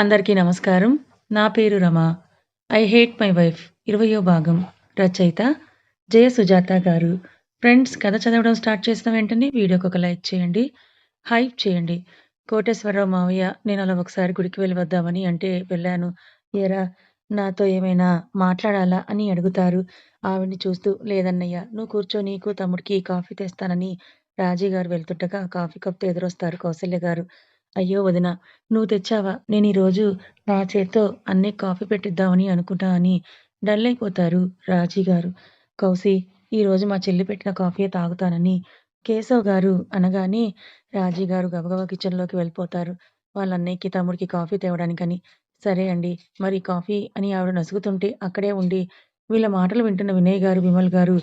అందరికీ నమస్కారం. నా పేరు Rama. 'I hate my wife' ఇరవయ్యో భాగం. రచయిత జయ సుజాత గారు. ఫ్రెండ్స్ కథ చదవడం స్టార్ట్ చేసిన వెంటనే వీడియోకి ఒక లైక్ చేయండి. హైప్ చేయండి. కోటేశ్వరరావు మావయ్య నేను అలా ఒకసారి గుడికి వెళ్ళి వద్దామని అంటే వెళ్ళాను. ఏరా నాతో ఏమైనా మాట్లాడాలా అని అడుగుతారు. ఆవిడ్ని చూస్తూ లేదన్నయ్య నువ్వు కూర్చో నీకు, తమ్ముడికి కాఫీ తెస్తానని రాజీ గారు వెళ్తుండగా కాఫీ కప్‌తో ఎదురొస్తారు కౌసల్య గారు. అయ్యో వదినా! నువ్వు తెచ్చావా? నేను ఈరోజు నా చేత్తో అన్నీ కాఫీ పెట్టిద్దామని అనుకున్నా అని డల్లైపోతారు రాజీ గారు కౌసి ఈరోజు మా చెల్లి పెట్టిన కాఫీ తాగుతానని కేశవ్ గారు అనగానే రాజీ గారు గబగబా కిచెన్‌లోకి వెళ్ళిపోతారు. వాళ్ళ అన్నయ్యకి, తమ్ముడికి కాఫీ తేవడానికని. సరే అండి. మరి కాఫీ అని ఆవిడ నసుగుతుంటే అక్కడే ఉండి వీళ్ళ మాటలు వింటున్న వినయ్ గారు, విమల్ గారు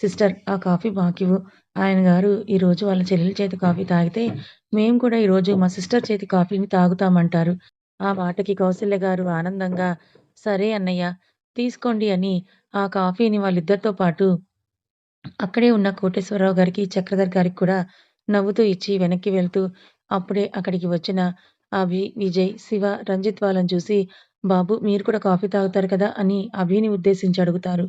సిస్టర్ ఆ కాఫీ మాకివ్వు. ఆయన గారు ఈరోజు వాళ్ళ చెల్లెలి చేతి కాఫీ తాగితే మేము కూడా ఈరోజు మా సిస్టర్ చేతి కాఫీని తాగుతామంటారు. ఆ మాటకి కౌసల్య గారు ఆనందంగా సరే అన్నయ్య తీసుకోండి అని ఆ కాఫీని వాళ్ళిద్దరితో పాటు అక్కడే ఉన్న కోటేశ్వరరావు గారికి, చక్రధర్ గారికి కూడా నవ్వుతూ ఇచ్చి వెనక్కి వెళ్తూ అప్పుడే అక్కడికి వచ్చిన అభి, విజయ్, శివ, రంజిత్ వాళ్ళని చూసి బాబు మీరు కూడా కాఫీ తాగుతారు కదా అని అభిని ఉద్దేశించి అడుగుతారు.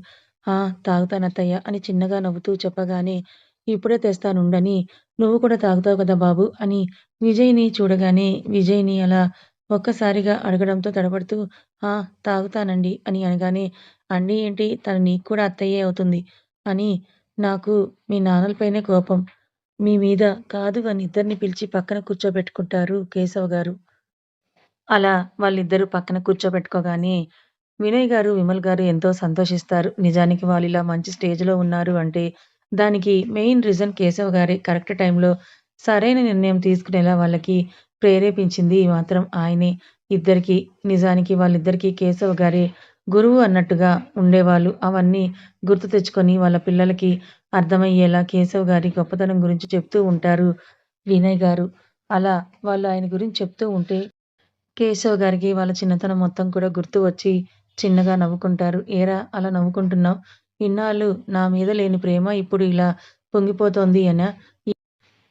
ఆ! తాగుతానత్తయ్య అని చిన్నగా నవ్వుతూ చెప్పగానే ఇప్పుడే తెస్తానుండని నువ్వు కూడా తాగుతావు కదా బాబు అని విజయ్‌ని చూడగానే విజయ్‌ని అలా ఒక్కసారిగా అడగడంతో తడబడుతూ ఆ! తాగుతానండి అని అనగానే అండి ఏంటి తను నీకు కూడా అత్తయ్యే అవుతుంది అని నాకు మీ నాన్నలపైనే కోపం. మీ మీద కాదు అని ఇద్దరిని పిలిచి పక్కన కూర్చోబెట్టుకుంటారు కేశవ్ గారు. అలా వాళ్ళిద్దరూ పక్కన కూర్చోబెట్టుకోగానే వినయ్ గారు, విమల్ గారు ఎంతో సంతోషిస్తారు. నిజానికి వాళ్ళు ఇలా మంచి స్టేజ్‌లో ఉన్నారు అంటే దానికి మెయిన్ రీజన్ కేశవ్ గారి కరెక్ట్ టైంలో సరైన నిర్ణయం తీసుకునేలా వాళ్ళకి ప్రేరేపించింది మాత్రం ఆయనే. ఇద్దరికి నిజానికి వాళ్ళిద్దరికీ కేశవ్ గారి గురువు అన్నట్టుగా ఉండేవాళ్ళు. అవన్నీ గుర్తు తెచ్చుకొని వాళ్ళ పిల్లలకి అర్థమయ్యేలా కేశవ్ గారి గొప్పతనం గురించి చెప్తూ ఉంటారు వినయ్ గారు. అలా వాళ్ళు ఆయన గురించి చెప్తూ ఉంటే కేశవ్ గారికి వాళ్ళ చిన్నతనం మొత్తం కూడా గుర్తు వచ్చి చిన్నగా నవ్వుకుంటారు. ఏరా అలా నవ్వుకుంటున్నాం ఇన్నాళ్ళు నా మీద లేని ప్రేమ ఇప్పుడు ఇలా పొంగిపోతోంది అనా?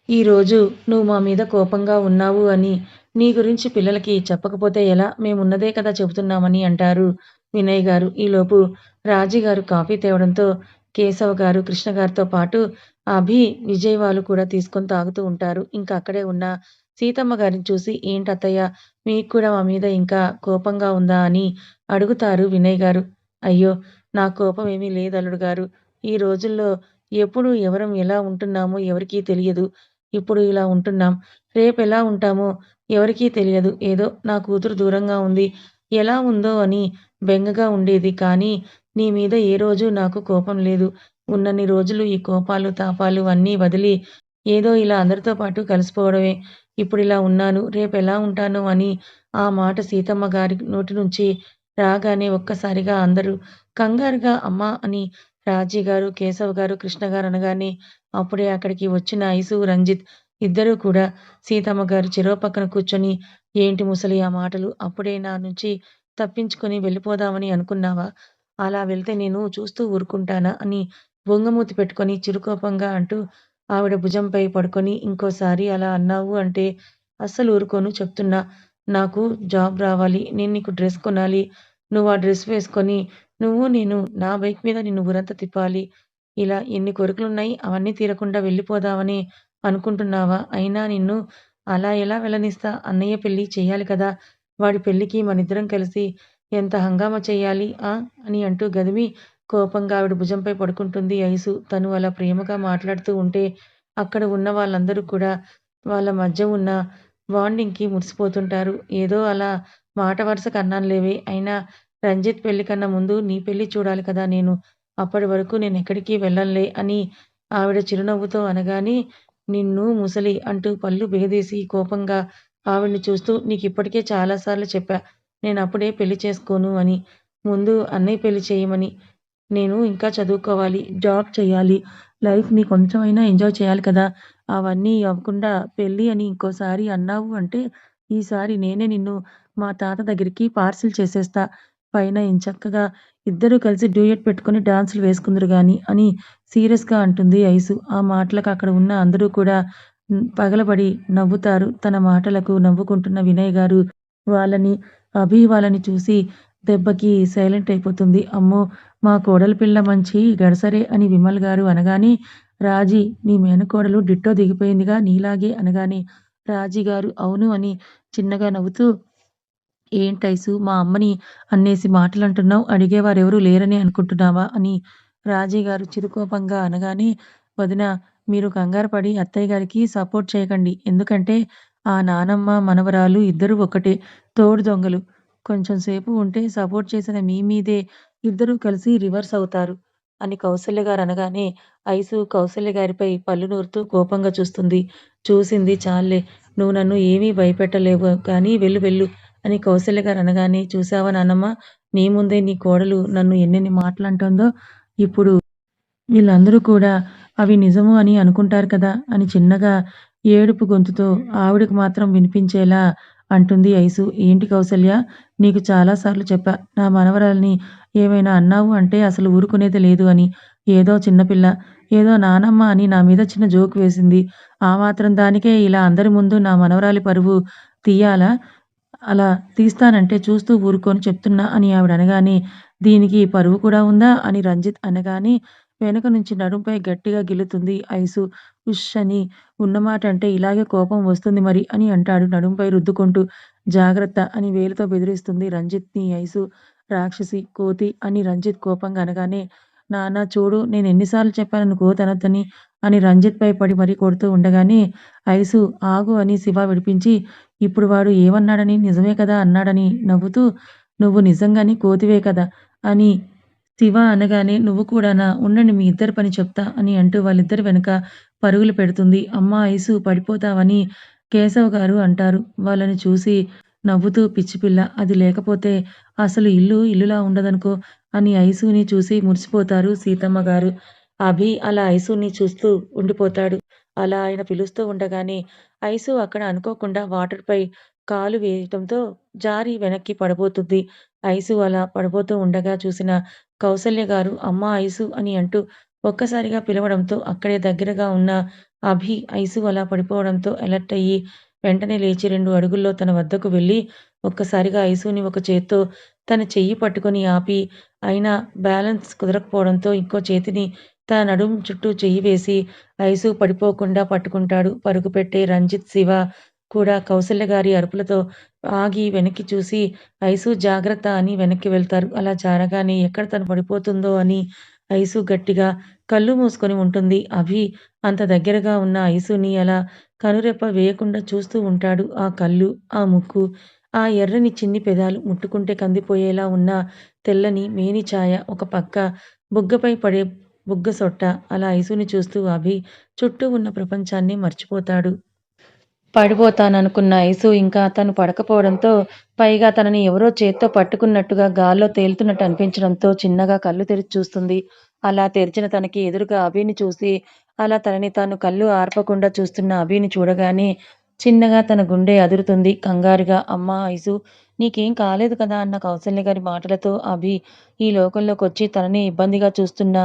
ఈరోజు నువ్వు మా మీద కోపంగా ఉన్నావు అని నీ గురించి పిల్లలకి చెప్పకపోతే ఎలా? మేమున్నదే కదా చెబుతున్నామని అంటారు వినయ్ గారు. ఈలోపు రాజీగారు కాఫీ తేవడంతో కేశవ్ గారు, కృష్ణ గారితో పాటు అభి, విజయ్ వాళ్ళు కూడా తీసుకొని తాగుతూ ఉంటారు. ఇంకా అక్కడే ఉన్న సీతమ్మ గారిని చూసి ఏంటత్తయ్య మీకు కూడా మా మీద ఇంకా కోపంగా ఉందా అని అడుగుతారు వినయ్ గారు. అయ్యో! నాకు కోపం ఏమీ లేదు అల్లుడు గారు. ఈ రోజుల్లో ఎప్పుడు ఎవరం ఎలా ఉంటున్నామో ఎవరికీ తెలియదు. ఇప్పుడు ఇలా ఉంటున్నాం. రేపు ఎలా ఉంటామో ఎవరికీ తెలియదు. ఏదో నా కూతురు దూరంగా ఉంది. ఎలా ఉందో అని బెంగగా ఉండేది. కానీ నీ మీద ఏ రోజు నాకు కోపం లేదు. ఉన్నన్ని రోజులు ఈ కోపాలు, తాపాలు అన్నీ వదిలి ఏదో ఇలా అందరితో పాటు కలిసిపోవడమే. ఇప్పుడు ఇలా ఉన్నాను. రేపు ఎలా ఉంటానో అని ఆ మాట సీతమ్మ గారి నోటి నుంచి రాగానే ఒక్కసారిగా అందరూ కంగారుగా అమ్మా అని రాజీ గారు, కేశవ్ గారు, కృష్ణ గారు అనగానే అప్పుడే అక్కడికి వచ్చిన ఐసు, రంజిత్ ఇద్దరూ కూడా సీతమ్మ గారు చెరో పక్కన కూర్చొని ఏంటి ముసలి ఆ మాటలు? అప్పుడే నా నుంచి తప్పించుకొని వెళ్ళిపోదామని అనుకున్నావా? అలా వెళ్తే నేను చూస్తూ ఊరుకుంటానా? అని బొంగమూతి పెట్టుకొని చిరుకోపంగా అంటూ ఆవిడ భుజంపై పడుకొని ఇంకోసారి అలా అన్నావు అంటే అస్సలు ఊరుకోను చెప్తున్నా. నాకు జాబ్ రావాలి. నేను నీకు డ్రెస్ కొనాలి. నువ్వు ఆ డ్రెస్ వేసుకొని నువ్వు నేను నా బైక్ మీద నిన్ను ఊరంతా తిప్పాలి. ఇలా ఎన్ని కోరికలున్నాయి అవన్నీ తీరకుండా వెళ్ళిపోదామని అనుకుంటున్నావా? అయినా నిన్ను అలా ఎలా వెళ్ళనిస్తా? అన్నయ్య పెళ్ళి చేయాలి కదా! వాడి పెళ్ళికి మనిద్దరం కలిసి ఎంత హంగామా చేయాలి ఆ! అని అంటూ గదిమి కోపంగా ఆవిడ భుజంపై పడుకుంటుంది ఐసు. తను అలా ప్రేమగా మాట్లాడుతూ ఉంటే అక్కడ ఉన్న వాళ్ళందరూ కూడా వాళ్ళ మధ్య ఉన్న బాండింగ్‌కి మురిసిపోతుంటారు. ఏదో అలా మాట వరుసకు అన్నానులేవే! అయినా రంజిత్ పెళ్ళి కన్నా ముందు నీ పెళ్ళి చూడాలి కదా నేను. అప్పటి వరకు నేను ఎక్కడికి వెళ్ళంలే అని ఆవిడ చిరునవ్వుతో అనగానే నిన్ను ముసలి అంటూ పళ్ళు బిగదీసి కోపంగా ఆవిడ్ని చూస్తూ నీకిప్పటికే చాలా సార్లు చెప్పా. నేనప్పుడే పెళ్ళి చేసుకోను అని. ముందు అన్నయ్య పెళ్ళి చేయమని నేను ఇంకా చదువుకోవాలి. జాబ్ చేయాలి లైఫ్‌ని కొంచెమైనా ఎంజాయ్ చేయాలి కదా! అవన్నీ అవ్వకుండా పెళ్ళి అని ఇంకోసారి అన్నావు అంటే ఈసారి నేనే నిన్ను మా తాత దగ్గరికి పార్సిల్ చేసేస్తా. పైన ఎంచక్కగా ఇద్దరూ కలిసి డ్యూయట్ పెట్టుకొని డాన్సులు వేసుకుందురు గాని అని సీరియస్‌గా అంటుంది ఐసు. ఆ మాటలకు అక్కడ ఉన్న అందరూ కూడా పగలబడి నవ్వుతారు. తన మాటలకు నవ్వుకుంటున్న వినయ్ గారు వాళ్ళని అభి వాళ్ళని చూసి దెబ్బకి సైలెంట్ అయిపోతుంది. అమ్మో! మా కోడలి పిల్ల మంచి గడసరే అని విమల్ గారు అనగానే, రాజీ నీ మేనకోడలు డిట్టో దిగిపోయిందిగా నీలాగే అనగానే, రాజీ గారు అవును అని చిన్నగా నవ్వుతూ ఏంటైసు మా అమ్మని అన్నేసి మాటలంటున్నావు? అడిగేవారెవరూ లేరని అనుకుంటున్నావా? అని రాజీగారు చిరుకోపంగా అనగానే వదిన మీరు కంగారుపడి అత్తయ్య గారికి సపోర్ట్ చేయకండి. ఎందుకంటే ఆ నానమ్మ మనవరాలు ఇద్దరు ఒకటే. తోడు దొంగలు. కొంచెం సేపు ఉంటే సపోర్ట్ చేసిన మీ మీదే ఇద్దరూ కలిసి రివర్స్ అవుతారు అని కౌసల్య గారు అనగానే ఐసు కౌసల్య గారిపై పళ్ళు నూరుతూ కోపంగా చూస్తుంది. చూసింది చాలే నువ్వు నన్ను ఏమీ భయపెట్టలేవు. కానీ వెళ్ళు వెళ్ళు. అని కౌశల్య గారు అనగానే చూసావా నాన్నమ్మ నీ ముందే నీ కోడలు నన్ను ఎన్నెన్ని మాటలంటుందో ఇప్పుడు వీళ్ళందరూ కూడా అవి నిజము అని అనుకుంటారు కదా అని చిన్నగా ఏడుపు గొంతుతో ఆవిడకు మాత్రం వినిపించేలా అంటుంది ఐసు. ఏంటి కౌసల్య నీకు చాలాసార్లు చెప్పా నా మనవరాల్ని ఏమైనా అన్నావు అంటే అసలు ఊరుకునేది లేదు అని. ఏదో చిన్నపిల్ల ఏదో నానమ్మ అని నా మీద చిన్న జోక్ వేసింది. ఆ మాత్రం దానికే ఇలా అందరి ముందు నా మనవరాలి పరువు తీయాలా? అలా తీస్తానంటే చూస్తూ ఊరుకొని చెప్తున్నా అని ఆవిడ అనగానే దీనికి పరువు కూడా ఉందా? అని రంజిత్ అనగానే వెనుక నుంచి నడుంపై గట్టిగా గిల్లుతుంది ఐసు ఉష్ అని ఉన్నమాట అంటే ఇలాగే కోపం వస్తుంది మరి అని అంటాడు నడుంపై రుద్దుకుంటూ. జాగ్రత్త అని వేలుతో బెదిరిస్తుంది రంజిత్ని ఐసు రాక్షసి కోతి అని రంజిత్ కోపంగా అనగానే నాన్న చూడు నేను ఎన్నిసార్లు చెప్పాను కోతి అని రంజిత్పై పడి మరీ కొడుతూ ఉండగానే ఐసు ఆగు అని శివ విడిపించి ఇప్పుడు వాడు ఏమన్నాడని నిజమే కదా అన్నాడని నవ్వుతూ నువ్వు నిజంగానే కోతివే కదా? అని శివ అనగానే నువ్వు కూడానా ఉండండి మీ ఇద్దరి పని చెప్తా అని అంటూ వాళ్ళిద్దరి వెనుక పరుగులు పెడుతుంది. అమ్మ ఐసు పడిపోతావని కేశవ్ గారు అంటారు. వాళ్ళని చూసి నవ్వుతూ పిచ్చిపిల్ల అది లేకపోతే అసలు ఇల్లు ఇల్లులా ఉండదనుకో అని ఐసుని చూసి మురిసిపోతారు సీతమ్మ గారు. అభి అలా ఐసుని చూస్తూ ఉండిపోతాడు. అలా ఆయన పిలుస్తూ ఉండగానే ఐసు అక్కడ అనుకోకుండా వాటర్పై కాలు వేయటంతో జారి వెనక్కి పడబోతుంది. ఐసు అలా పడబోతూ ఉండగా చూసిన కౌసల్య గారు అమ్మ ఐసు అని అంటూ ఒక్కసారిగా పిలవడంతో అక్కడే దగ్గరగా ఉన్న అభి ఐసు అలా పడిపోవడంతో అలర్ట్ అయ్యి వెంటనే లేచి రెండు అడుగుల్లో తన వద్దకు వెళ్ళి ఒక్కసారిగా ఐసుని ఒక చేత్తో తన చెయ్యి పట్టుకొని ఆపి అయినా బ్యాలెన్స్ కుదరకపోవడంతో ఇంకో చేతిని తన నడుం చుట్టూ చెయ్యి వేసి ఐసు పడిపోకుండా పట్టుకుంటాడు. పరుగు పెట్టే రంజిత్ శివ కూడా కౌసల్య గారి అరుపులతో ఆగి వెనక్కి చూసి ఐసు జాగ్రత్త అని వెనక్కి వెళ్తారు. అలా జారగానే ఎక్కడ తను పడిపోతుందో అని ఐసు గట్టిగా కళ్ళు మూసుకొని ఉంటుంది. అభి అంత దగ్గరగా ఉన్న ఐసుని అలా కనురెప్ప వేయకుండా చూస్తూ ఉంటాడు. ఆ కళ్ళు ఆ ముక్కు ఆ ఎర్రని చిన్ని పెదాలు ముట్టుకుంటే కందిపోయేలా ఉన్న తెల్లని మేని ఛాయ ఒక పక్క బుగ్గపై పడే బుగ్గ సొట్ట అలా ఐసుని చూస్తూ అభి చుట్టూ ఉన్న ప్రపంచాన్ని మర్చిపోతాడు. పడిపోతాననుకున్న ఐసు ఇంకా తను పడకపోవడంతో పైగా తనని ఎవరో చేత్తో పట్టుకున్నట్టుగా గాల్లో తేలుతున్నట్టు అనిపించడంతో చిన్నగా కళ్ళు తెరిచి చూస్తుంది. అలా తెరిచిన తనకి ఎదురుగా అభిని చూసి అలా తనని తాను కళ్ళు ఆర్పకుండా చూస్తున్న అభిని చూడగానే చిన్నగా తన గుండె అదురుతుంది. కంగారుగా అమ్మా ఐసు నీకేం కాలేదు కదా అన్న కౌసల్య గారి మాటలతో అభి ఈ లోకంలోకి వచ్చి తనని ఇబ్బందిగా చూస్తున్న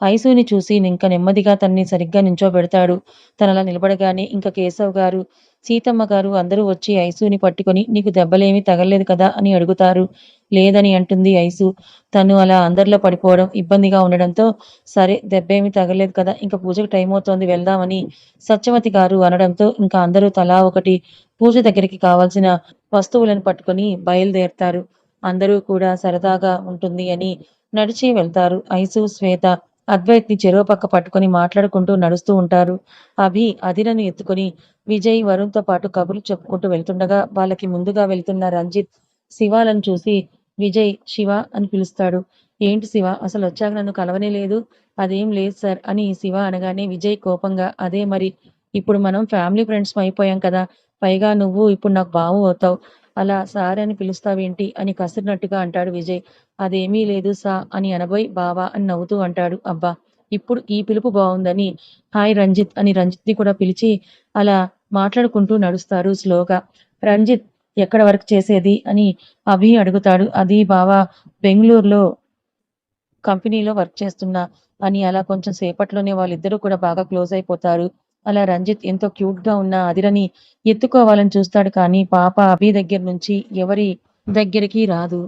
ఐసుని చూసి ఇంక నెమ్మదిగా తనని సరిగ్గా నించోబెడతాడు. తనలా నిలబడగానే ఇంక కేశవ్ గారు సీతమ్మ గారు అందరూ వచ్చి ఐసుని పట్టుకొని నీకు దెబ్బలేమీ తగలలేదు కదా అని అడుగుతారు. లేదని అంటుంది ఐసు. తను అలా అందరిలో పడిపోవడం ఇబ్బందిగా ఉండడంతో సరే దెబ్బేమీ తగలేదు కదా ఇంకా పూజకు టైం అవుతోంది వెళ్దామని సత్యవతి గారు అనడంతో ఇంకా అందరూ తలా ఒకటి పూజ దగ్గరికి కావాల్సిన వస్తువులను పట్టుకొని బయలుదేరతారు. అందరూ కూడా సరదాగా ఉంటుంది అని నడిచి వెళ్తారు. ఐసు శ్వేత అద్వైత్ని చెరువు పక్క పట్టుకొని మాట్లాడుకుంటూ నడుస్తూ ఉంటారు. అభి అదిరను ఎత్తుకొని విజయ్ వరుణ్తో పాటు కబుర్లు చెప్పుకుంటూ వెళ్తుండగా వాళ్ళకి ముందుగా వెళ్తున్న రంజిత్ శివాలను చూసి విజయ్ శివ అని పిలుస్తాడు. ఏంటి శివ? అసలు వచ్చాక నన్ను కలవనే లేదు. అదేం లేదు సార్ అని శివ అనగానే విజయ్ కోపంగా అదే మరి ఇప్పుడు మనం ఫ్యామిలీ ఫ్రెండ్స్ అయిపోయాం కదా. పైగా నువ్వు ఇప్పుడు నాకు బావు అవుతావు. అలా సార్ అని పిలుస్తావేంటి? అని కసిరినట్టుగా అంటాడు విజయ్. అదేమీ లేదు సా అని అనబోయ్ బావా అని నవ్వుతూ అంటాడు. అబ్బా ఇప్పుడు ఈ పిలుపు బాగుందని హాయ్ రంజిత్ అని రంజిత్ని కూడా పిలిచి అలా మాట్లాడుకుంటూ నడుస్తారు స్లోగా రంజిత్ ఎక్కడ వర్క్ చేసేది? అని అభి అడుగుతాడు. అది బావా బెంగళూరులో కంపెనీలో వర్క్ చేస్తున్నా. అని అలా కొంచెం సేపట్లోనే వాళ్ళిద్దరూ కూడా బాగా క్లోజ్ అయిపోతారు. అలా రంజిత్ ఎంతో క్యూట్గా ఉన్న అదిరని ఎత్తుకోవాలని చూస్తాడు కానీ పాప అభి దగ్గర నుంచి ఎవరి దగ్గరికి రాదు.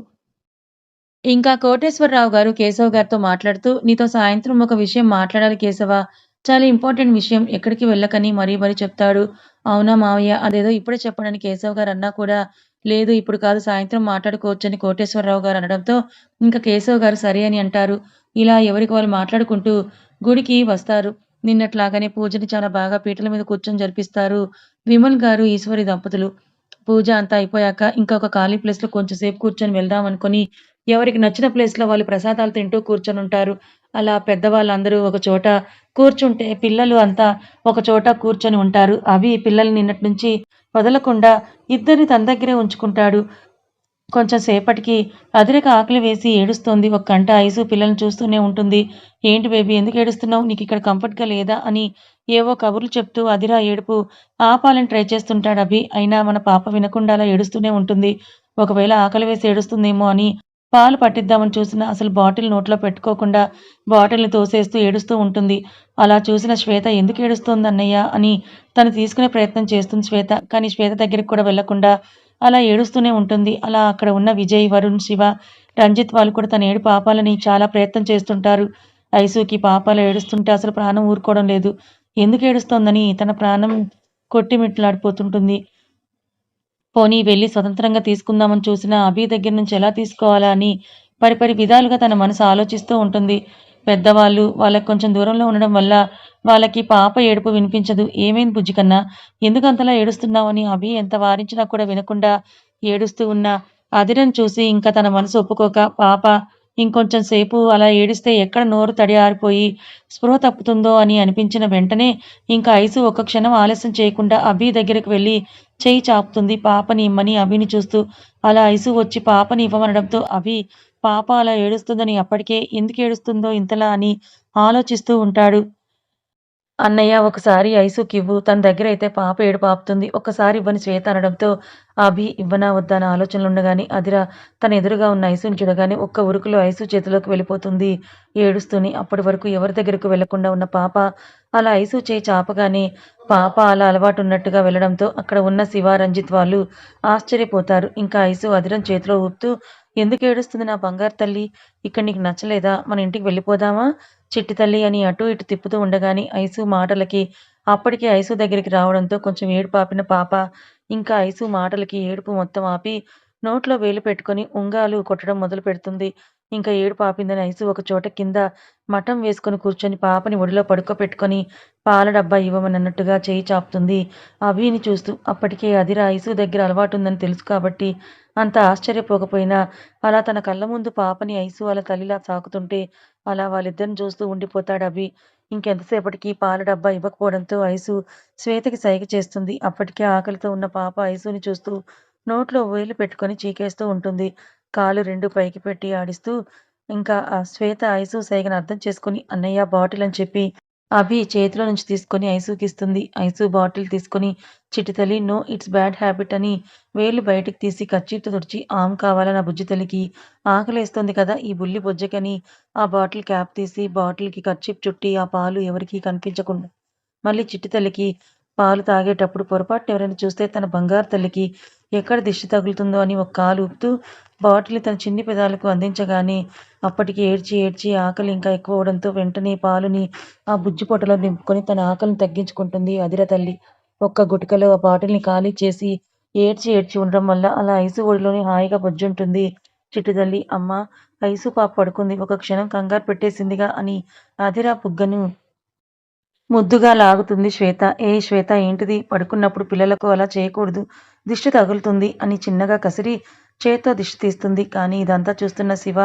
ఇంకా కోటేశ్వరరావు గారు కేశవ్ గారితో మాట్లాడుతూ, "నీతో సాయంత్రం ఒక విషయం మాట్లాడాలి కేశవా! చాలా ఇంపార్టెంట్ విషయం. ఎక్కడికి వెళ్ళకని మరీ మరీ చెప్తాడు. అవునా మావయ్య! అదేదో ఇప్పుడే చెప్పడానికి కేశవ్ గారు అన్నా కూడా, లేదు ఇప్పుడు కాదు సాయంత్రం మాట్లాడుకోవచ్చని కోటేశ్వరరావు గారు అనడంతో, ఇంకా కేశవ్ గారు సరే అని అంటారు. ఇలా ఎవరికి వాళ్ళు మాట్లాడుకుంటూ గుడికి వస్తారు. నిన్నట్లాగానే పూజని చాలా బాగా పీటల మీద కూర్చొని జరిపిస్తారు. విమల్ గారు, ఈశ్వరి దంపతులు. పూజ అంతా అయిపోయాక ఇంకా ఒక ఖాళీ ప్లేస్‌లో కొంచెం సేపు కూర్చొని వెళ్దాం అనుకుని, ఎవరికి నచ్చిన ప్లేస్‌లో వాళ్ళు ప్రసాదాలు తింటూ కూర్చొని ఉంటారు అలా పెద్దవాళ్ళందరూ ఒక చోట కూర్చుంటే, పిల్లలు అంతా ఒక చోట కూర్చొని ఉంటారు. అవి పిల్లల్ని నిన్నటి నుంచి వదలకుండా ఇద్దరిని తన దగ్గరే ఉంచుకుంటాడు. కొంచెం సేపటికి అదిరకి ఆకలి వేసి ఏడుస్తోంది. ఒక గంట ఐసు పిల్లల్ని చూస్తూనే ఉంటుంది. ఏంటి బేబీ ఎందుకు ఏడుస్తున్నావు? నీకు ఇక్కడ కంఫర్ట్‌గా లేదా? అని ఏవో కబుర్లు చెప్తూ అదిరా ఏడుపు ఆపాలని ట్రై చేస్తుంటాడు అభి. అయినా మన పాప వినకుండా అలా ఏడుస్తూనే ఉంటుంది. ఒకవేళ ఆకలి వేసి ఏడుస్తుందేమో అని పాలు పట్టిద్దామని చూసిన అసలు బాటిల్ నోట్లో పెట్టుకోకుండా బాటిల్‌ని తోసేస్తూ ఏడుస్తూ ఉంటుంది. అలా చూసిన శ్వేత ఎందుకు ఏడుస్తోందన్నయ్య అని తను తీసుకునే ప్రయత్నం చేస్తుంది శ్వేత. కానీ శ్వేత దగ్గరికి కూడా వెళ్ళకుండా అలా ఏడుస్తూనే ఉంటుంది. అలా అక్కడ ఉన్న విజయ్, వరుణ్, శివ, రంజిత్ వాళ్ళు కూడా తన ఏడు పాపాలని చాలా ప్రయత్నం చేస్తుంటారు. ఐసుకి పాపాలు ఏడుస్తుంటే అసలు ప్రాణం ఊరుకోవడం లేదు. ఎందుకు ఏడుస్తోందని తన ప్రాణం కొట్టిమిట్లాడిపోతుంటుంది. పోనీ వెళ్ళి స్వతంత్రంగా తీసుకుందామని చూసినా అభి దగ్గర నుంచి ఎలా తీసుకోవాలా అని పరిపరి విధాలుగా తన మనసు ఆలోచిస్తూ ఉంటుంది. పెద్దవాళ్ళు వాళ్ళకి కొంచెం దూరంలో ఉండడం వల్ల వాళ్ళకి పాప ఏడుపు వినిపించదు. ఏమైంది బుజ్జికన్నా? ఎందుకంతలా ఏడుస్తున్నావు? అని అభి ఎంత వారించినా కూడా వినకుండా ఏడుస్తూ ఉన్న అదిరని చూసి ఇంకా తన మనసు ఒప్పుకోక పాప ఇంకొంచెం సేపు అలా ఏడిస్తే ఎక్కడ నోరు తడి ఆరిపోయి స్పృహ తప్పుతుందో అని అనిపించిన వెంటనే ఇంకా ఐసు ఒక్క క్షణం ఆలస్యం చేయకుండా అభి దగ్గరికి వెళ్ళి చేయి చాపుతుంది పాపని ఇమ్మని అభిని చూస్తూ. అలా ఐసు వచ్చి పాపని ఇవ్వమనడంతో అభి పాప అలా ఏడుస్తుందని అప్పటికే ఎందుకు ఏడుస్తుందో ఇంతలా అని ఆలోచిస్తూ ఉంటాడు. అన్నయ్య ఒకసారి ఐసుకివ్వు. తన దగ్గర అయితే పాప ఏడుపు ఆపుతుంది. ఒక్కసారి ఇవ్వని శ్వేత అనడంతో అభి ఇవ్వనా వద్దా అన్న ఆలోచనలుండగానే అదిర తన ఎదురుగా ఉన్న ఐసుని చూడగానే ఒక్క ఉరుకులో ఐసు చేతిలోకి వెళ్ళిపోతుంది ఏడుస్తూనే. అప్పటి వరకు ఎవరి దగ్గరకు వెళ్ళకుండా ఉన్న పాప అలా ఐసు చేయి చాపగానే పాప అలా అలవాటు ఉన్నట్టుగా వెళ్ళడంతో అక్కడ ఉన్న శివ, రంజిత్ వాళ్ళు ఆశ్చర్యపోతారు. ఇంకా ఐసు అదిరం చేతిలో ఊపుతూ ఎందుకు ఏడుస్తుంది నా బంగారు తల్లి? ఇక్కడ నీకు నచ్చలేదా? మన ఇంటికి వెళ్ళిపోదామా? చిట్టి తల్లి అని అటు ఇటు తిప్పుతూ ఉండగానే ఐసు మాటలకి అప్పటికే ఐసు దగ్గరికి రావడంతో కొంచెం ఏడుపాపిన పాప ఇంకా ఐసు మాటలకి ఏడుపు మొత్తం ఆపి నోట్లో వేలు పెట్టుకొని ఉంగాలు కొట్టడం మొదలు పెడుతుంది. ఇంకా ఏడుపు ఆపిందని ఐసు ఒక చోట కింద మఠం వేసుకొని కూర్చొని పాపని ఒడిలో పడుకోపెట్టుకొని పాల డబ్బా ఇవ్వమనన్నట్టుగా చేయి చాపుతుంది అభిని చూస్తూ. అప్పటికే అదిర ఐసు దగ్గర అలవాటుందని తెలుసు కాబట్టి అంత ఆశ్చర్యపోకపోయినా అలా తన కళ్ళ ముందు పాపని ఐసు వాళ్ళ తల్లిలా సాకుతుంటే అలా వాళ్ళిద్దరిని చూస్తూ ఉండిపోతాడు అభి. ఇంకెంతసేపటికి పాల డబ్బా ఇవ్వకపోవడంతో ఐసు శ్వేతకి సైగ చేస్తుంది. అప్పటికే ఆకలితో ఉన్న పాప ఐసుని చూస్తూ నోట్లో వేలు పెట్టుకొని చీకేస్తూ ఉంటుంది. కాలు రెండు పైకి పెట్టి ఆడిస్తూ ఇంకా ఆ శ్వేత ఐసు సైగను అర్థం చేసుకొని అన్నయ్య బాటిల్ అని చెప్పి అభి చేతిలో నుంచి తీసుకొని ఐసుకిస్తుంది. ఐసు బాటిల్ తీసుకొని చిట్టి తల్లి నో ఇట్స్ బ్యాడ్ హ్యాబిట్ అని వేలు బయటికి తీసి కర్చీఫ్‌తో తుడిచి ఆమ్ కావాలని బుజ్జి తల్లికి? ఆకలేస్తుంది కదా ఈ బుల్లి బుజ్జకని ఆ బాటిల్ క్యాప్ తీసి బాటిల్‌కి కచ్చిప్ చుట్టి ఆ పాలు ఎవరికీ కనిపించకుండా మళ్ళీ చిట్టి తల్లికి పాలు తాగేటప్పుడు పొరపాటున ఎవరైనా చూస్తే తన బంగారు తల్లికి ఎక్కడ దిష్టి తగులుతుందో అని ఒక కాలు ఊపుతూ బాటిల్‌ని తన చిన్ని పెదాలకు అందించగానే అప్పటికి ఏడ్చి ఏడ్చి ఆకలి ఇంకా ఎక్కువవడంతో వెంటనే పాలుని ఆ బుజ్జి పొట్టలో నింపుకొని తన ఆకలిని తగ్గించుకుంటుంది అదిర తల్లి. ఒక్క గుటికలో ఆ బాటిల్‌ని ఖాళీ చేసి ఏడ్చి ఏడ్చి ఉండడం వల్ల అలా ఐసు ఒడిలోనే హాయిగా బొజ్జుంటుంది చిట్టు తల్లి. అమ్మ ఐసు పాప పడుకుంది. ఒక క్షణం కంగారు పెట్టేసిందిగా అని అదిరా బుగ్గను ముద్దుగా లాగుతుంది శ్వేత. ఏ శ్వేత ఏంటిది? పడుకున్నప్పుడు పిల్లలకు అలా చేయకూడదు. దిష్టి తగులుతుంది అని చిన్నగా కసిరి చేత్తో దిష్టి తీస్తుంది. కానీ ఇదంతా చూస్తున్న శివ,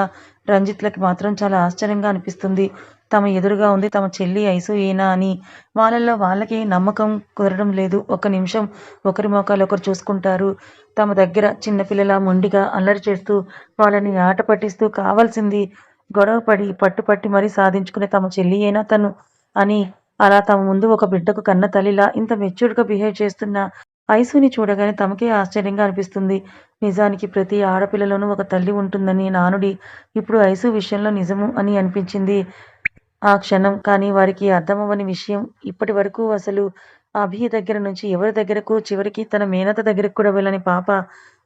రంజిత్‌లకి మాత్రం చాలా ఆశ్చర్యంగా అనిపిస్తుంది. తమ ఎదురుగా ఉంది తమ చెల్లి ఐసుయేనా అని వాళ్ళలో వాళ్ళకి నమ్మకం కుదరడం లేదు. ఒక నిమిషం ఒకరి మోకాలు ఒకరు చూసుకుంటారు. తమ దగ్గర చిన్నపిల్లల మొండిగా అల్లరి చేస్తూ వాళ్ళని ఆట పట్టిస్తూ కావాల్సింది గొడవపడి పట్టుపట్టి మరీ సాధించుకునే తమ చెల్లియేనా తను? అని అలా తమ ముందు ఒక బిడ్డకు కన్న తల్లిలా ఇంత మెచ్యూర్డ్‌గా బిహేవ్ చేస్తున్న ఐసుని చూడగానే తమకే ఆశ్చర్యంగా అనిపిస్తుంది. నిజానికి ప్రతి ఆడపిల్లలోనూ ఒక తల్లి ఉంటుందని నానుడి ఇప్పుడు ఐసు విషయంలో నిజము అని అనిపించింది ఆ క్షణం. కానీ వారికి అర్థమవ్వని విషయం ఇప్పటి వరకు అసలు అభి దగ్గర నుంచి ఎవరి దగ్గరకు చివరికి తన మేనత దగ్గరకు కూడా వెళ్ళని పాప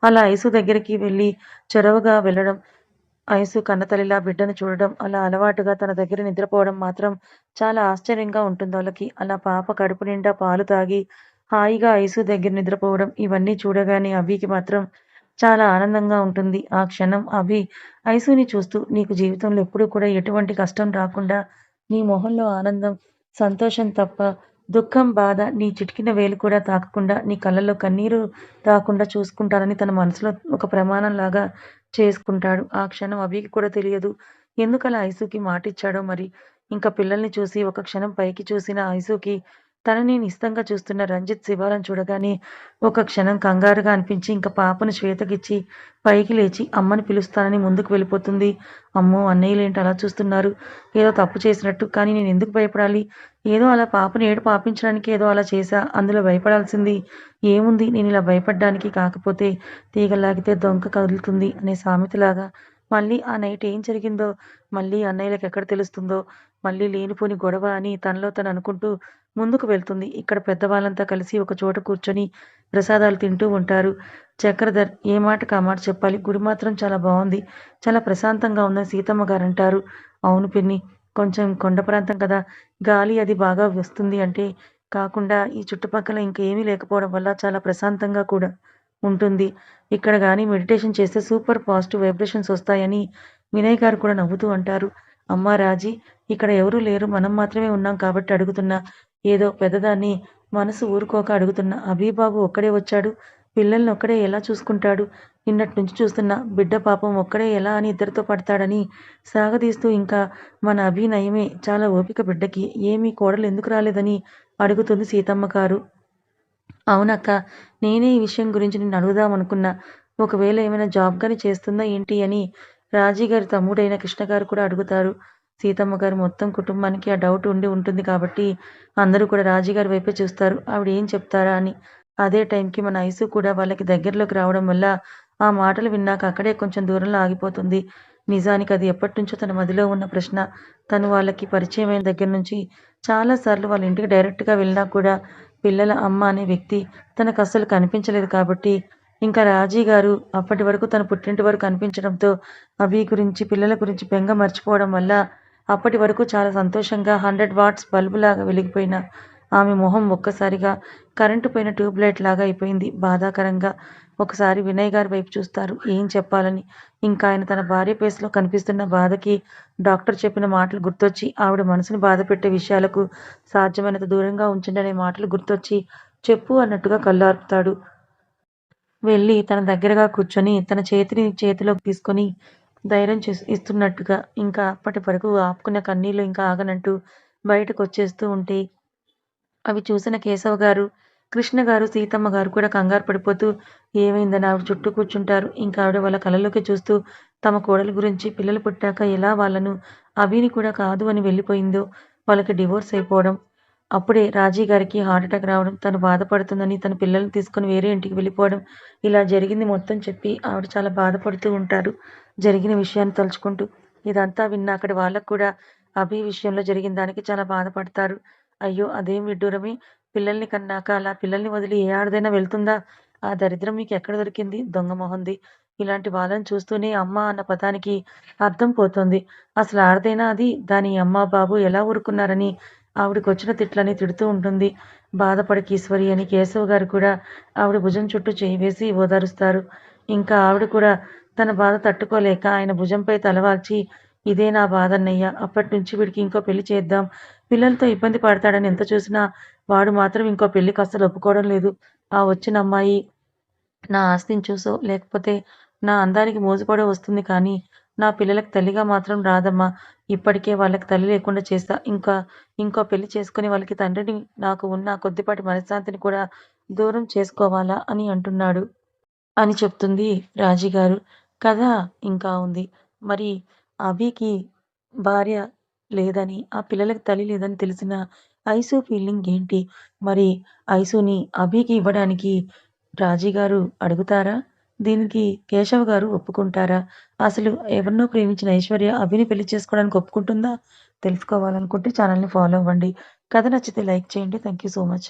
అలా ఐసు దగ్గరికి వెళ్ళి చొరవగా వెళ్ళడం ఐసు కన్నతల్లిలా బిడ్డను చూడడం అలా అలవాటుగా తన దగ్గర నిద్రపోవడం మాత్రం చాలా ఆశ్చర్యంగా ఉంటుంది వాళ్ళకి అలా పాప కడుపు నిండా పాలు తాగి హాయిగా ఐసు దగ్గర నిద్రపోవడం ఇవన్నీ చూడగానే అభికి మాత్రం చాలా ఆనందంగా ఉంటుంది. ఆ క్షణం అభి ఐసుని చూస్తూ నీకు జీవితంలో ఎప్పుడూ కూడా ఎటువంటి కష్టం రాకుండా నీ మొహంలో ఆనందం సంతోషం తప్ప దుఃఖం బాధ నీ చిటికిన వేలు కూడా తాకకుండా నీ కళ్ళల్లో కన్నీరు రాకుండా చూసుకుంటానని తన మనసులో ఒక ప్రమాణంలాగా చేసుకుంటాడు. ఆ క్షణం అభికి కూడా తెలియదు. ఎందుకలా ఐసుకి మాటిచ్చాడో మరి? ఇంకా పిల్లల్ని చూసి ఒక క్షణం పైకి చూసిన ఐసుకి తనని నిస్తంగా చూస్తున్న రంజిత్ శివాలను చూడగానే ఒక క్షణం కంగారుగా అనిపించి ఇంకా పాపను శ్వేతకిచ్చి పైకి లేచి అమ్మని పిలుస్తానని ముందుకు వెళ్ళిపోతుంది. అమ్మో అన్నయ్యలేంటి అలా చూస్తున్నారు? ఏదో తప్పు చేసినట్టు. కానీ నేను ఎందుకు భయపడాలి? ఏదో అలా పాపను ఏడు పాపించడానికి ఏదో అలా చేశా. అందులో భయపడాల్సింది ఏముంది? నేను ఇలా భయపడ్డానికి కాకపోతే తీగలాగితే దొంక కదులుతుంది అనే సామెతలాగా. మళ్ళీ ఆ నైట్ ఏం జరిగిందో? మళ్ళీ అన్నయ్యలకు ఎక్కడ తెలుస్తుందో? మళ్ళీ లేనిపోని గొడవ అని తనలో తను అనుకుంటూ ముందుకు వెళ్తుంది. ఇక్కడ పెద్దవాళ్ళంతా కలిసి ఒక చోట కూర్చొని ప్రసాదాలు తింటూ ఉంటారు. చక్రధర్ ఏ మాటకు కామాట చెప్పాలి? గుడి మాత్రం చాలా బాగుంది. చాలా ప్రశాంతంగా ఉందని సీతమ్మ గారు అంటారు. అవును పిన్ని కొంచెం కొండ ప్రాంతం కదా. గాలి అది బాగా వస్తుంది అంటే కాకుండా ఈ చుట్టుపక్కల ఇంకేమీ లేకపోవడం వల్ల చాలా ప్రశాంతంగా కూడా ఉంటుంది. ఇక్కడ కానీ మెడిటేషన్ చేస్తే సూపర్ పాజిటివ్ వైబ్రేషన్స్ వస్తాయని వినయ్ గారు కూడా నవ్వుతూ అంటారు. అమ్మా రాజీ ఇక్కడ ఎవరూ లేరు. మనం మాత్రమే ఉన్నాం కాబట్టి అడుగుతున్నా. ఏదో పెద్దదాన్ని మనసు ఊరుకోక అడుగుతున్న అభిబాబు ఒక్కడే వచ్చాడు. పిల్లల్ని ఒక్కడే ఎలా చూసుకుంటాడు? నిన్నటి నుంచి చూస్తున్న బిడ్డ పాపం ఒక్కడే ఎలా అని ఇద్దరితో పడతాడని సాగదీస్తూ ఇంకా మన అభినయమే చాలా ఓపిక బిడ్డకి ఏమీ కోడలు ఎందుకు రాలేదని అడుగుతుంది సీతమ్మ గారు. అవునక్క నేనే ఈ విషయం గురించి నిన్ను అడుగుదాం అనుకున్నా. ఒకవేళ ఏమైనా జాబ్ కానీ చేస్తుందా ఏంటి అని రాజీ గారి తమ్ముడైన కృష్ణ గారు కూడా అడుగుతారు. సీతమ్మ గారు మొత్తం కుటుంబానికి ఆ డౌట్ ఉండి ఉంటుంది కాబట్టి అందరూ కూడా రాజుగారి వైపే చూస్తారు. ఆవిడ ఏం చెప్తారా అని. అదే టైంకి మన ఐసు కూడా వాళ్ళకి దగ్గరలోకి రావడం వల్ల ఆ మాటలు విన్నాక అక్కడే కొంచెం దూరంలో ఆగిపోతుంది. నిజానికి అది ఎప్పటి నుంచో తన మదిలో ఉన్న ప్రశ్న. తను వాళ్ళకి పరిచయం అయిన దగ్గర నుంచి చాలాసార్లు వాళ్ళ ఇంటికి డైరెక్ట్గా వెళ్ళినా కూడా పిల్లల అమ్మ అనే వ్యక్తి తనకు అస్సలు కనిపించలేదు కాబట్టి ఇంకా రాజీ గారు అప్పటి వరకు తన పుట్టింటి వరకు కనిపించడంతో అవి గురించి పిల్లల గురించి బెంగ మర్చిపోవడం వల్ల అప్పటి వరకు చాలా సంతోషంగా హండ్రెడ్ వాట్స్ బల్బులాగా వెలిగిపోయిన ఆమె మొహం ఒక్కసారిగా కరెంటు పోయిన ట్యూబ్లైట్ లాగా అయిపోయింది. బాధాకరంగా ఒకసారి వినయ్ గారి వైపు చూస్తారు. ఏం చెప్పాలని? ఇంకా ఆయన తన భార్య పేస్లో కనిపిస్తున్న బాధకి డాక్టర్ చెప్పిన మాటలు గుర్తొచ్చి ఆవిడ మనసుని బాధ పెట్టే విషయాలకు సాధ్యమైనంత దూరంగా ఉంచండి అనే మాటలు గుర్తొచ్చి చెప్పు అన్నట్టుగా కళ్ళార్పుతాడు. వెళ్ళి తన దగ్గరగా కూర్చొని తన చేతిని చేతిలోకి తీసుకొని ధైర్యం చేసి ఇస్తున్నట్టుగా ఇంకా అప్పటి వరకు ఆపుకున్న కన్నీళ్ళు ఇంకా ఆగనంటూ బయటకు వచ్చేస్తూ ఉంటే అవి చూసిన కేశవ గారు కృష్ణ గారు సీతమ్మ గారు కూడా కంగారు పడిపోతూ ఏమైందని ఆవిడ చుట్టూ కూర్చుంటారు. ఇంకా ఆవిడ వాళ్ళ కళలోకి చూస్తూ తమ కోడల గురించి పిల్లలు పుట్టాక ఎలా వాళ్ళను అవిని కూడా కాదు అని వెళ్ళిపోయిందో వాళ్ళకి డివోర్స్ అయిపోవడం అప్పుడే రాజీ గారికి హార్ట్ అటాక్ రావడం తను బాధపడుతుందని తన పిల్లల్ని తీసుకుని వేరే ఇంటికి వెళ్ళిపోవడం ఇలా జరిగింది మొత్తం చెప్పి ఆవిడ చాలా బాధపడుతూ ఉంటారు. జరిగిన విషయాన్ని తలుచుకుంటూ ఇదంతా విన్న అక్కడి వాళ్ళకు కూడా అభి విషయంలో జరిగిన దానికి చాలా బాధపడతారు. అయ్యో అదేం విడ్డూరమే పిల్లల్ని కన్నాక అలా పిల్లల్ని వదిలి ఏ ఆడదైనా వెళ్తుందా? ఆ దరిద్రం మీకు ఎక్కడ దొరికింది? దొంగ మొహంది. ఇలాంటి వాళ్ళని చూస్తూనే అమ్మ అన్న పదానికి అర్థం పోతుంది. అసలు ఆడదైనా అది? దాని అమ్మ బాబు ఎలా ఊరుకున్నారని ఆవిడకి వచ్చిన తిట్లని తిడుతూ ఉంటుంది. బాధపడకి ఈశ్వరి అని కేశవ్ గారు కూడా ఆవిడ భుజం చుట్టూ చేయి వేసి ఓదారుస్తారు. ఇంకా ఆవిడ కూడా తన బాధ తట్టుకోలేక ఆయన భుజంపై తలవాల్చి ఇదే నా బాధ అన్నయ్య అప్పటి నుంచి వీడికి ఇంకో పెళ్ళి చేద్దాం. పిల్లలతో ఇబ్బంది పడతాడని ఎంత చూసినా వాడు మాత్రం ఇంకో పెళ్ళికి అస్సలు ఒప్పుకోవడం లేదు. ఆ వచ్చిన అమ్మాయి నా ఆస్తిని చూసో లేకపోతే నా అందానికి మోజుపడే వస్తుంది కానీ నా పిల్లలకు తల్లిగా మాత్రం రాదమ్మా. ఇప్పటికే వాళ్ళకి తల్లి లేకుండా చేస్తా. ఇంకా ఇంకో పెళ్ళి చేసుకుని వాళ్ళకి తండ్రిని నాకు ఉన్న కొద్దిపాటి మనశ్శాంతిని కూడా దూరం చేసుకోవాలా అని అంటున్నాడు అని చెప్తుంది రాజీగారు. కథ ఇంకా ఉంది. మరి అభికి భార్య లేదని ఆ పిల్లలకి తల్లి లేదని తెలిసిన ఐసు ఫీలింగ్ ఏంటి? మరి ఐసుని అభికి ఇవ్వడానికి రాజీ గారు అడుగుతారా? దీనికి కేశవ్ గారు ఒప్పుకుంటారా? అసలు ఎవరినో ప్రేమించిన ఐశ్వర్య అభిని పెళ్ళి చేసుకోవడానికి ఒప్పుకుంటుందా? తెలుసుకోవాలనుకుంటే ఛానల్ని ఫాలో అవ్వండి. కథ నచ్చితే లైక్ చేయండి. Thank you so much.